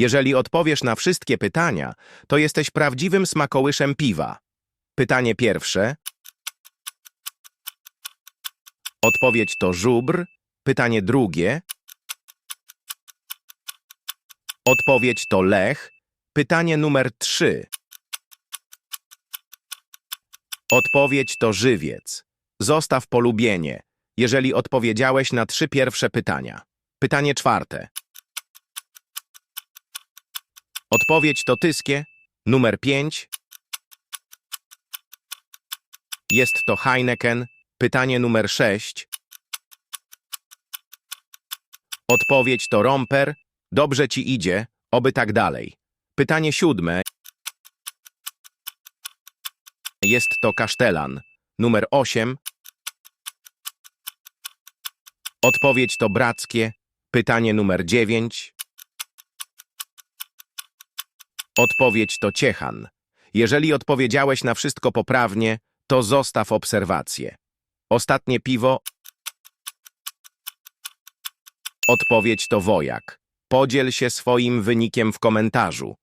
Jeżeli odpowiesz na wszystkie pytania, to jesteś prawdziwym smakołyszem piwa. Pytanie pierwsze. Odpowiedź to żubr. Pytanie drugie. Odpowiedź to lech. Pytanie numer trzy. Odpowiedź to żywiec. Zostaw polubienie, jeżeli odpowiedziałeś na trzy pierwsze pytania. Pytanie czwarte. Odpowiedź to tyskie. Numer pięć. Jest to Heineken. Pytanie numer sześć. Odpowiedź to romper. Dobrze ci idzie, oby tak dalej. Pytanie siódme. Jest to kasztelan. Numer 8. Odpowiedź to brackie. Pytanie numer 9. Odpowiedź to ciechan. Jeżeli odpowiedziałeś na wszystko poprawnie, to zostaw obserwację. Ostatnie piwo. Odpowiedź to wojak. Podziel się swoim wynikiem w komentarzu.